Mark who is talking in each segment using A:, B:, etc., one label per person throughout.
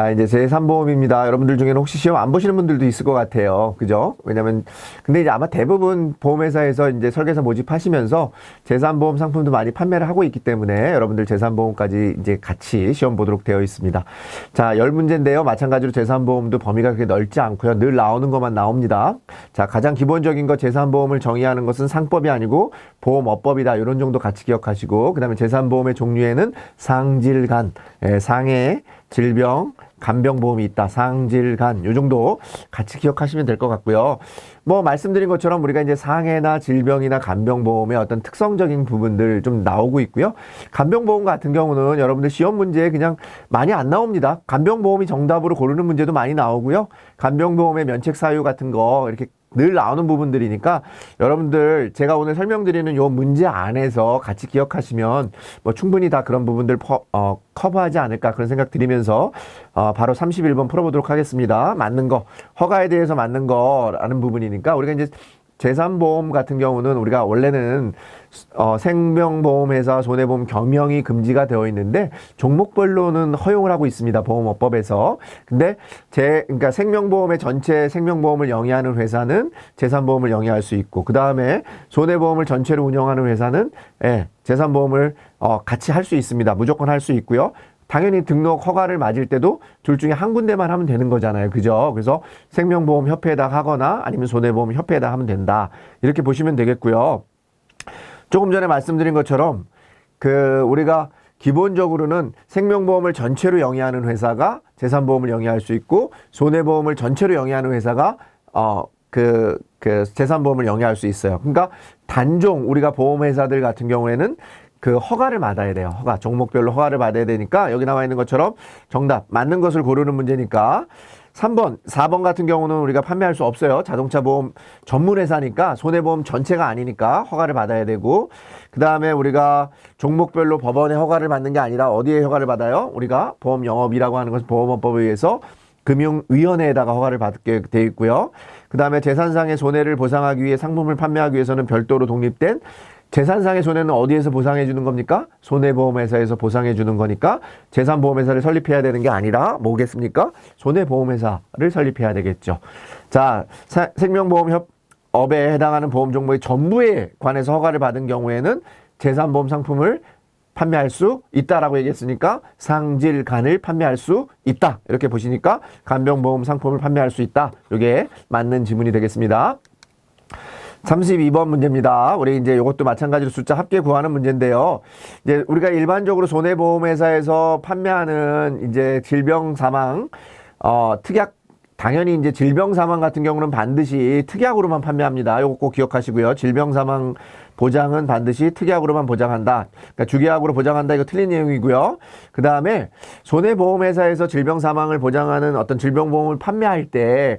A: 자, 이제 제3보험입니다. 여러분들 중에는 혹시 시험 안 보시는 분들도 있을 것 같아요. 그죠? 왜냐면, 근데 이제 아마 대부분 보험회사에서 이제 설계사 모집하시면서 제3보험 상품도 많이 판매를 하고 있기 때문에 여러분들 제3보험까지 이제 같이 시험 보도록 되어 있습니다. 자, 열 문제인데요. 마찬가지로 제3보험도 범위가 그렇게 넓지 않고요. 늘 나오는 것만 나옵니다. 자, 가장 기본적인 거 제3보험을 정의하는 것은 상법이 아니고 보험업법이다. 이런 정도 같이 기억하시고, 그 다음에 제3보험의 종류에는 상질간, 예, 상해, 질병, 간병보험이 있다. 상질간 요 정도 같이 기억하시면 될 것 같고요. 뭐 말씀드린 것처럼 우리가 이제 상해나 질병이나 간병보험의 어떤 특성적인 부분들 좀 나오고 있고요. 간병보험 같은 경우는 여러분들 시험 문제에 그냥 많이 안 나옵니다. 간병보험이 정답으로 고르는 문제도 많이 나오고요. 간병보험의 면책 사유 같은 거 이렇게 늘 나오는 부분들이니까 여러분들 제가 오늘 설명드리는 요 문제 안에서 같이 기억하시면 뭐 충분히 다 그런 부분들 퍼, 어, 커버하지 않을까 그런 생각 드리면서 어, 바로 31번 풀어보도록 하겠습니다. 맞는 거 허가에 대해서 맞는 거라는 부분이니까 우리가 이제 재산보험 같은 경우는 우리가 원래는 어, 생명보험회사 손해보험 겸용이 금지가 되어 있는데 종목별로는 허용을 하고 있습니다. 보험업법에서. 근데 제 그러니까 생명보험의 전체 생명보험을 영위하는 회사는 재산보험을 영위할 수 있고 그 다음에 손해보험을 전체로 운영하는 회사는 예, 재산보험을 어, 같이 할 수 있습니다. 무조건 할 수 있고요. 당연히 등록 허가를 맞을 때도 둘 중에 한 군데만 하면 되는 거잖아요. 그죠? 그래서 생명보험 협회에다 하거나 아니면 손해보험 협회에다 하면 된다. 이렇게 보시면 되겠고요. 조금 전에 말씀드린 것처럼 그 우리가 기본적으로는 생명보험을 전체로 영위하는 회사가 재산보험을 영위할 수 있고 손해보험을 전체로 영위하는 회사가 어그 그 재산보험을 영위할 수 있어요. 그러니까 단종 우리가 보험회사들 같은 경우에는 그 허가를 받아야 돼요. 허가 종목별로 허가를 받아야 되니까 여기 나와 있는 것처럼 정답 맞는 것을 고르는 문제니까 3번, 4번 같은 경우는 우리가 판매할 수 없어요. 자동차 보험 전문 회사니까 손해보험 전체가 아니니까 허가를 받아야 되고 그 다음에 우리가 종목별로 법원에 허가를 받는 게 아니라 어디에 허가를 받아요? 우리가 보험 영업이라고 하는 것은 보험업법에 의해서 금융위원회에다가 허가를 받게 돼 있고요. 그 다음에 재산상의 손해를 보상하기 위해 상품을 판매하기 위해서는 별도로 독립된 재산상의 손해는 어디에서 보상해 주는 겁니까? 손해보험회사에서 보상해 주는 거니까 재산보험회사를 설립해야 되는 게 아니라 뭐겠습니까? 손해보험회사를 설립해야 되겠죠. 자, 사- 생명보험협업에 해당하는 보험 종목의 전부에 관해서 허가를 받은 경우에는 재산보험 상품을 판매할 수 있다라고 얘기했으니까 상질 간을 판매할 수 있다. 이렇게 보시니까 간병보험 상품을 판매할 수 있다. 이게 맞는 지문이 되겠습니다. 32번 문제입니다. 우리 이제 이것도 마찬가지로 숫자 합계 구하는 문제인데요. 이제 우리가 일반적으로 손해보험회사에서 판매하는 이제 질병 사망, 어, 특약, 당연히 이제 질병 사망 같은 경우는 반드시 특약으로만 판매합니다. 이거 꼭 기억하시고요. 질병 사망 보장은 반드시 특약으로만 보장한다. 그러니까 주계약으로 보장한다. 이거 틀린 내용이고요. 그 다음에 손해보험회사에서 질병 사망을 보장하는 어떤 질병보험을 판매할 때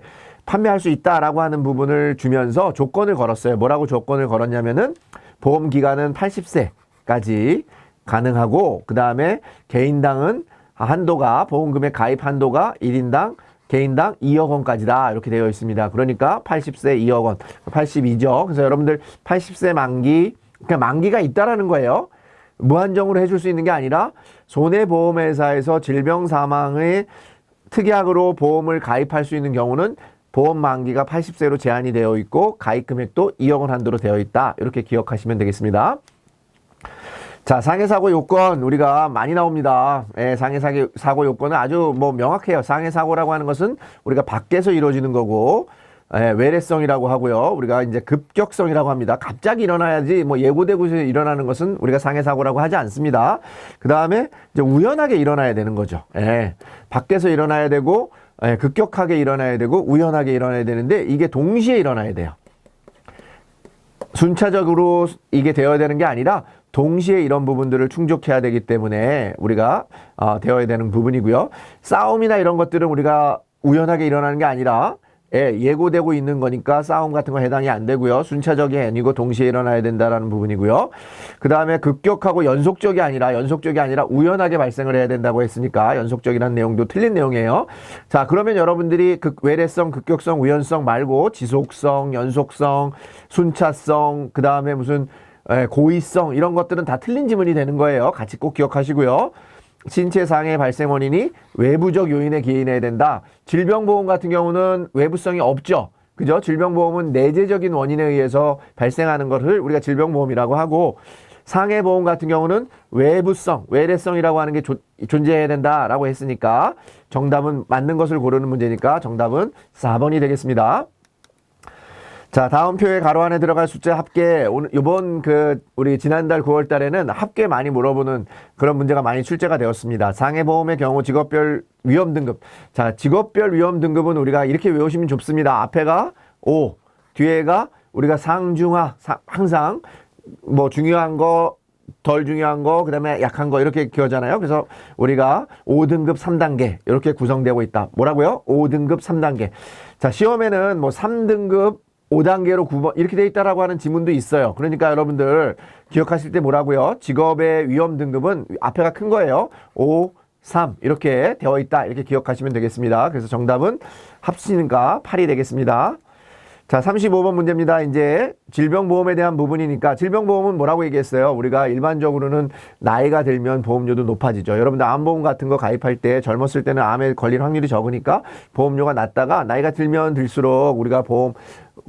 A: 판매할 수 있다라고 하는 부분을 주면서 조건을 걸었어요. 뭐라고 조건을 걸었냐면은 보험 기간은 80세까지 가능하고 그 다음에 개인당은 한도가 보험금의 가입 한도가 1인당 개인당 2억 원까지다 이렇게 되어 있습니다. 그러니까 80세 2억 원, 82죠. 그래서 여러분들 80세 만기 그냥 만기가 있다라는 거예요. 무한정으로 해줄 수 있는 게 아니라 손해보험회사에서 질병 사망의 특약으로 보험을 가입할 수 있는 경우는 보험 만기가 80세로 제한이 되어 있고 가입 금액도 2억 원 한도로 되어 있다. 이렇게 기억하시면 되겠습니다. 자, 상해사고 요건 우리가 많이 나옵니다. 예, 상해사고 사고 요건은 아주 뭐 명확해요. 상해사고라고 하는 것은 우리가 밖에서 이루어지는 거고 예, 외래성이라고 하고요. 우리가 이제 급격성이라고 합니다. 갑자기 일어나야지 뭐 예고되고 일어나는 것은 우리가 상해사고라고 하지 않습니다. 그 다음에 이제 우연하게 일어나야 되는 거죠. 예, 밖에서 일어나야 되고 예, 급격하게 일어나야 되고 우연하게 일어나야 되는데 이게 동시에 일어나야 돼요. 순차적으로 이게 되어야 되는 게 아니라 동시에 이런 부분들을 충족해야 되기 때문에 우리가 어, 되어야 되는 부분이고요. 싸움이나 이런 것들은 우리가 우연하게 일어나는 게 아니라 예, 예고되고 있는 거니까 싸움 같은 거 해당이 안 되고요. 순차적이 아니고 동시에 일어나야 된다라는 부분이고요. 그 다음에 급격하고 연속적이 아니라 연속적이 아니라 우연하게 발생을 해야 된다고 했으니까 연속적이라는 내용도 틀린 내용이에요. 자, 그러면 여러분들이 극 외래성, 급격성, 우연성 말고 지속성, 연속성, 순차성, 그 다음에 무슨 예, 고의성 이런 것들은 다 틀린 지문이 되는 거예요. 같이 꼭 기억하시고요. 신체 상해 발생 원인이 외부적 요인에 기인해야 된다. 질병보험 같은 경우는 외부성이 없죠. 그죠? 질병보험은 내재적인 원인에 의해서 발생하는 것을 우리가 질병보험이라고 하고 상해보험 같은 경우는 외부성, 외래성이라고 하는 게 조- 존재해야 된다라고 했으니까 정답은 맞는 것을 고르는 문제니까 정답은 4번이 되겠습니다. 자, 다음 표에 가로 안에 들어갈 숫자 합계. 오늘 요번 그 우리 지난달 9월 달에는 합계 많이 물어보는 그런 문제가 많이 출제가 되었습니다. 상해 보험의 경우 직업별 위험 등급. 자, 직업별 위험 등급은 우리가 이렇게 외우시면 좋습니다. 앞에가 5, 뒤에가 우리가 상중하 상- 항상 뭐 중요한 거 덜 중요한 거, 그 다음에 약한 거, 이렇게 기어잖아요. 그래서 우리가 5등급 3단계, 이렇게 구성되고 있다. 뭐라고요? 5등급 3단계. 자, 시험에는 뭐 3등급 5단계로 9번, 이렇게 돼 있다라고 하는 지문도 있어요. 그러니까 여러분들 기억하실 때 뭐라고요? 직업의 위험 등급은 앞에가 큰 거예요. 5, 3, 이렇게 되어 있다. 이렇게 기억하시면 되겠습니다. 그래서 정답은 합치니까 8이 되겠습니다. 자, 35번 문제입니다. 이제 질병보험에 대한 부분이니까 질병보험은 뭐라고 얘기했어요? 우리가 일반적으로는 나이가 들면 보험료도 높아지죠. 여러분들 암보험 같은 거 가입할 때 젊었을 때는 암에 걸릴 확률이 적으니까 보험료가 낮다가 나이가 들면 들수록 우리가 보험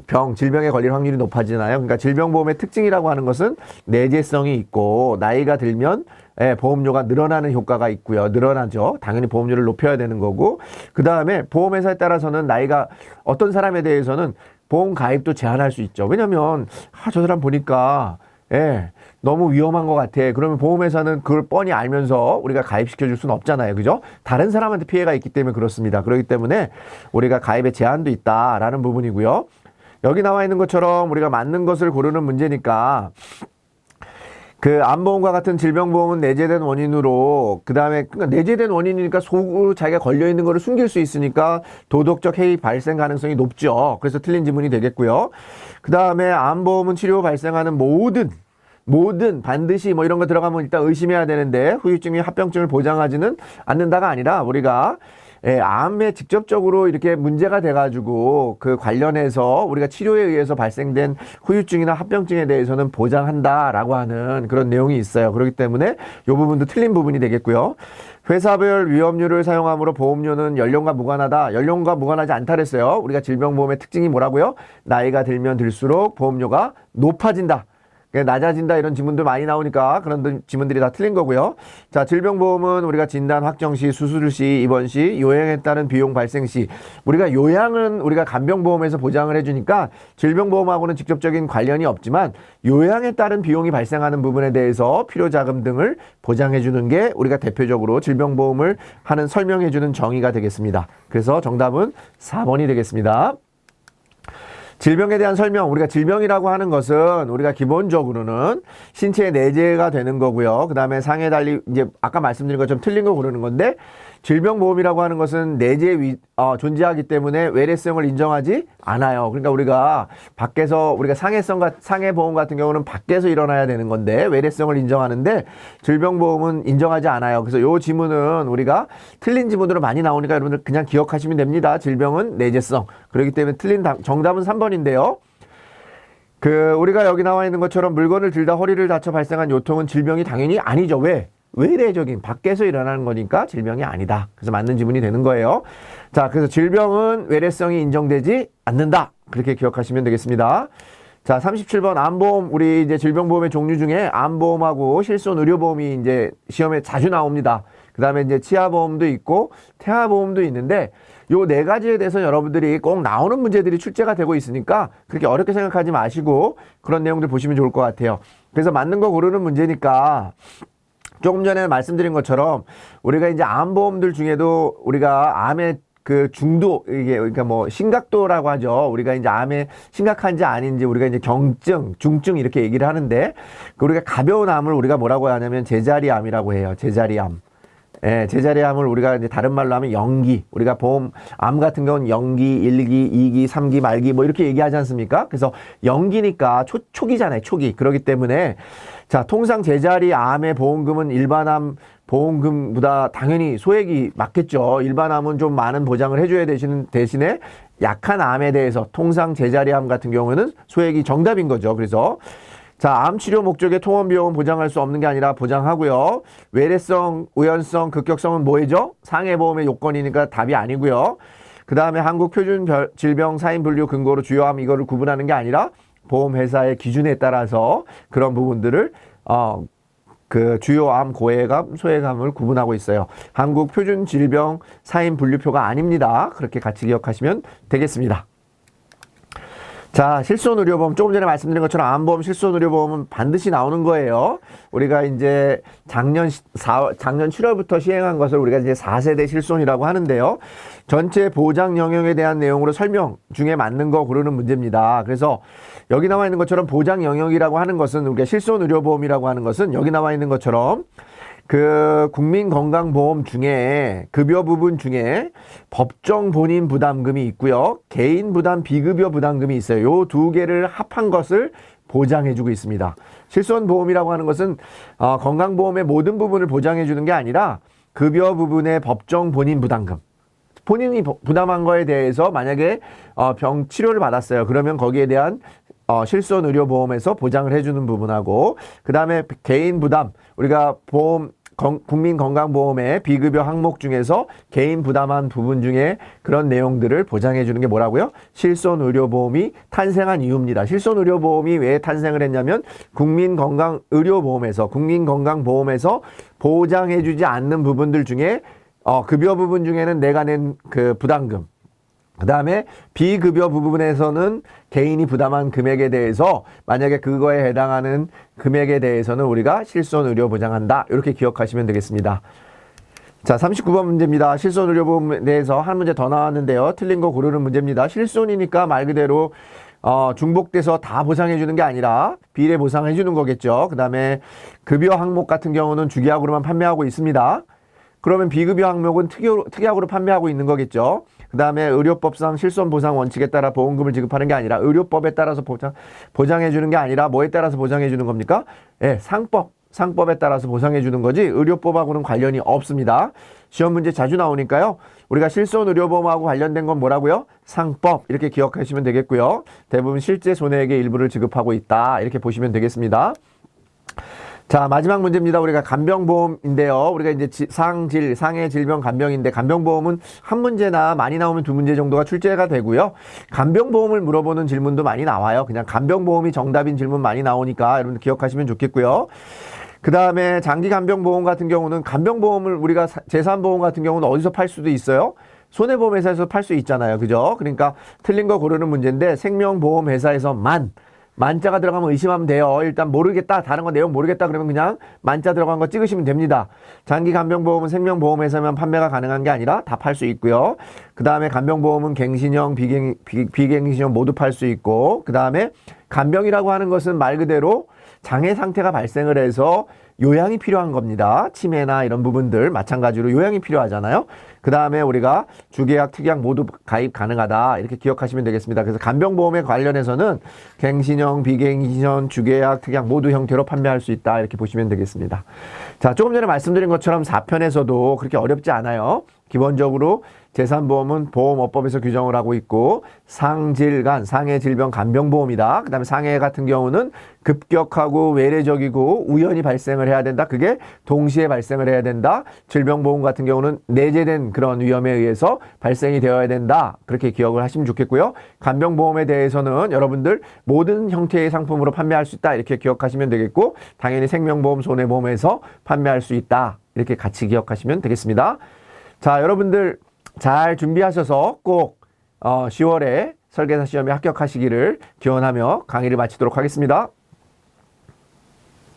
A: 병, 질병에 걸릴 확률이 높아지나요? 그러니까 질병보험의 특징이라고 하는 것은 내재성이 있고 나이가 들면 예, 보험료가 늘어나는 효과가 있고요. 늘어나죠. 당연히 보험료를 높여야 되는 거고. 그 다음에 보험회사에 따라서는 나이가 어떤 사람에 대해서는 보험 가입도 제한할 수 있죠. 왜냐면, 아, 저 사람 보니까, 예, 너무 위험한 것 같아. 그러면 보험회사는 그걸 뻔히 알면서 우리가 가입시켜 줄 수는 없잖아요. 그죠? 다른 사람한테 피해가 있기 때문에 그렇습니다. 그렇기 때문에 우리가 가입에 제한도 있다라는 부분이고요. 여기 나와 있는 것처럼 우리가 맞는 것을 고르는 문제니까 그 암보험과 같은 질병보험은 내재된 원인으로 그 다음에 그러니까 내재된 원인이니까 속으로 자기가 걸려 있는 거를 숨길 수 있으니까 도덕적 해이 발생 가능성이 높죠. 그래서 틀린 지문이 되겠고요. 그 다음에 암보험은 치료 후 발생하는 모든 모든 반드시 뭐 이런 거 들어가면 일단 의심해야 되는데 후유증이 합병증을 보장하지는 않는다가 아니라 우리가 예, 암에 직접적으로 이렇게 문제가 돼가지고 그 관련해서 우리가 치료에 의해서 발생된 후유증이나 합병증에 대해서는 보장한다라고 하는 그런 내용이 있어요. 그렇기 때문에 이 부분도 틀린 부분이 되겠고요. 회사별 위험률을 사용함으로 보험료는 연령과 무관하다. 연령과 무관하지 않다 그랬어요. 우리가 질병보험의 특징이 뭐라고요? 나이가 들면 들수록 보험료가 높아진다. 그게 낮아진다 이런 지문들 많이 나오니까 그런 들- 지문들이 다 틀린 거고요. 자, 질병보험은 우리가 진단 확정 시, 수술 시, 입원 시, 요양에 따른 비용 발생 시 우리가 요양은 우리가 간병보험에서 보장을 해주니까 질병보험하고는 직접적인 관련이 없지만 요양에 따른 비용이 발생하는 부분에 대해서 필요자금 등을 보장해주는 게 우리가 대표적으로 질병보험을 하는 설명해주는 정의가 되겠습니다. 그래서 정답은 4번이 되겠습니다. 질병에 대한 설명, 우리가 질병이라고 하는 것은 우리가 기본적으로는 신체에 내재가 되는 거고요. 그 다음에 상해 달리, 이제 아까 말씀드린 것처럼 틀린 거 고르는 건데, 질병보험이라고 하는 것은 내재 위, 어, 존재하기 때문에 외래성을 인정하지 않아요. 그러니까 우리가 밖에서, 우리가 상해성, 같- 상해보험 같은 경우는 밖에서 일어나야 되는 건데, 외래성을 인정하는데, 질병보험은 인정하지 않아요. 그래서 요 지문은 우리가 틀린 지문으로 많이 나오니까 여러분들 그냥 기억하시면 됩니다. 질병은 내재성. 그렇기 때문에 틀린 답, 정답은 3번인데요. 그 우리가 여기 나와 있는 것처럼 물건을 들다 허리를 다쳐 발생한 요통은 질병이 당연히 아니죠. 왜? 외래적인 밖에서 일어나는 거니까 질병이 아니다. 그래서 맞는 지문이 되는 거예요. 자, 그래서 질병은 외래성이 인정되지 않는다. 그렇게 기억하시면 되겠습니다. 자, 37번 암보험 우리 이제 질병보험의 종류 중에 암보험하고 실손 의료보험이 이제 시험에 자주 나옵니다. 그다음에 이제 치아보험도 있고 태아보험도 있는데 요 네 가지에 대해서 여러분들이 꼭 나오는 문제들이 출제가 되고 있으니까 그렇게 어렵게 생각하지 마시고 그런 내용들 보시면 좋을 것 같아요. 그래서 맞는 거 고르는 문제니까 조금 전에 말씀드린 것처럼 우리가 이제 암보험들 중에도 우리가 암의 그 중도 이게 그러니까 뭐 심각도라고 하죠. 우리가 이제 암에 심각한지 아닌지 우리가 이제 경증, 중증 이렇게 얘기를 하는데 그 우리가 가벼운 암을 우리가 뭐라고 하냐면 제자리 암이라고 해요. 제자리 암. 예, 제자리암을 우리가 이제 다른 말로 하면 연기. 우리가 보험 암 같은 경우는 연기, 일기이기삼기 말기 뭐 이렇게 얘기하지 않습니까? 그래서 연기니까 초, 초기잖아요. 초기. 그렇기 때문에 자, 통상 제자리 암의 보험금은 일반암 보험금보다 당연히 소액이 맞겠죠. 일반암은 좀 많은 보장을 해줘야 되시는 대신에 약한 암에 대해서 통상 제자리암 같은 경우는 소액이 정답인 거죠. 그래서 자, 암 치료 목적의 통원 비용은 보장할 수 없는 게 아니라 보장하고요. 외래성, 우연성, 급격성은 뭐이죠? 상해 보험의 요건이니까 답이 아니고요. 그 다음에 한국 표준 별- 질병 사인 분류 근거로 주요암 이거를 구분하는 게 아니라 보험 회사의 기준에 따라서 그런 부분들을 어, 그 주요 암, 고해감, 소해감을 구분하고 있어요. 한국 표준 질병 사인 분류표가 아닙니다. 그렇게 같이 기억하시면 되겠습니다. 자, 실손 의료보험 조금 전에 말씀드린 것처럼 암보험 실손 의료보험은 반드시 나오는 거예요. 우리가 이제 작년 4 작년 7월부터 시행한 것을 우리가 이제 4세대 실손이라고 하는데요. 전체 보장 영역에 대한 내용으로 설명 중에 맞는 거 고르는 문제입니다. 그래서 여기 나와 있는 것처럼 보장 영역이라고 하는 것은 우리가 실손 의료보험이라고 하는 것은 여기 나와 있는 것처럼 그 국민건강보험 중에 급여 부분 중에 법정 본인 부담금이 있고요. 개인 부담 비급여 부담금이 있어요. 요 두 개를 합한 것을 보장해주고 있습니다. 실손 보험이라고 하는 것은 어, 건강보험의 모든 부분을 보장해주는 게 아니라 급여 부분의 법정 본인 부담금. 본인이 부- 부담한 거에 대해서 만약에 어, 병 치료를 받았어요. 그러면 거기에 대한 어, 실손 의료 보험에서 보장을 해주는 부분하고 그 다음에 개인 부담 우리가 보험 건- 국민건강보험의 비급여 항목 중에서 개인 부담한 부분 중에 그런 내용들을 보장해 주는 게 뭐라고요? 실손의료보험이 탄생한 이유입니다. 실손의료보험이 왜 탄생을 했냐면 국민건강의료보험에서 국민건강보험에서 보장해 주지 않는 부분들 중에 어, 급여 부분 중에는 내가 낸 그 부담금 그 다음에 비급여 부분에서는 개인이 부담한 금액에 대해서 만약에 그거에 해당하는 금액에 대해서는 우리가 실손 의료 보장한다. 이렇게 기억하시면 되겠습니다. 자, 39번 문제입니다. 실손 의료보험에 대해서 한 문제 더 나왔는데요. 틀린 거 고르는 문제입니다. 실손이니까 말 그대로 어, 중복돼서 다 보상해 주는 게 아니라 비례 보상해 주는 거겠죠. 그 다음에 급여 항목 같은 경우는 주기약으로만 판매하고 있습니다. 그러면 비급여 항목은 특여, 특약으로 판매하고 있는 거겠죠. 그 다음에 의료법상 실손 보상 원칙에 따라 보험금을 지급하는 게 아니라 의료법에 따라서 보장, 보장해 주는 게 아니라 뭐에 따라서 보장해 주는 겁니까? 예, 상법, 상법에 따라서 보상해 주는 거지 의료법하고는 관련이 없습니다. 시험 문제 자주 나오니까요. 우리가 실손 의료보험하고 관련된 건 뭐라고요? 상법 이렇게 기억하시면 되겠고요. 대부분 실제 손해액의 일부를 지급하고 있다 이렇게 보시면 되겠습니다. 자, 마지막 문제입니다. 우리가 간병보험인데요. 우리가 이제 지- 상질, 상해 질병 간병인데 간병보험은 한 문제나 많이 나오면 두 문제 정도가 출제가 되고요. 간병보험을 물어보는 질문도 많이 나와요. 그냥 간병보험이 정답인 질문 많이 나오니까 여러분 기억하시면 좋겠고요. 그 다음에 장기 간병보험 같은 경우는 간병보험을 우리가 사- 재산보험 같은 경우는 어디서 팔 수도 있어요. 손해보험 회사에서 팔 수 있잖아요. 그죠? 그러니까 틀린 거 고르는 문제인데 생명보험 회사에서만 만자가 들어가면 의심하면 돼요. 일단 모르겠다. 다른 거 내용 모르겠다. 그러면 그냥 만자 들어간 거 찍으시면 됩니다. 장기 간병보험은 생명보험에서만 판매가 가능한 게 아니라 다 팔 수 있고요. 그 다음에 간병보험은 갱신형, 비갱, 비, 비갱신형 모두 팔 수 있고, 그 다음에 간병이라고 하는 것은 말 그대로 장애 상태가 발생을 해서 요양이 필요한 겁니다. 치매나 이런 부분들 마찬가지로 요양이 필요하잖아요. 그 다음에 우리가 주계약, 특약 모두 가입 가능하다 이렇게 기억하시면 되겠습니다. 그래서 간병보험에 관련해서는 갱신형, 비갱신형, 주계약, 특약 모두 형태로 판매할 수 있다 이렇게 보시면 되겠습니다. 자, 조금 전에 말씀드린 것처럼 4편에서도 그렇게 어렵지 않아요. 기본적으로 재산보험은 보험업법에서 규정을 하고 있고 상질간 상해 질병 간병보험이다. 그다음에 상해 같은 경우는 급격하고 외래적이고 우연히 발생을 해야 된다. 그게 동시에 발생을 해야 된다. 질병보험 같은 경우는 내재된 그런 위험에 의해서 발생이 되어야 된다. 그렇게 기억을 하시면 좋겠고요. 간병보험에 대해서는 여러분들 모든 형태의 상품으로 판매할 수 있다. 이렇게 기억하시면 되겠고 당연히 생명보험, 손해보험에서 판매할 수 있다. 이렇게 같이 기억하시면 되겠습니다. 자, 여러분들 잘 준비하셔서 꼭 어, 10월에 설계사 시험에 합격하시기를 기원하며 강의를 마치도록 하겠습니다.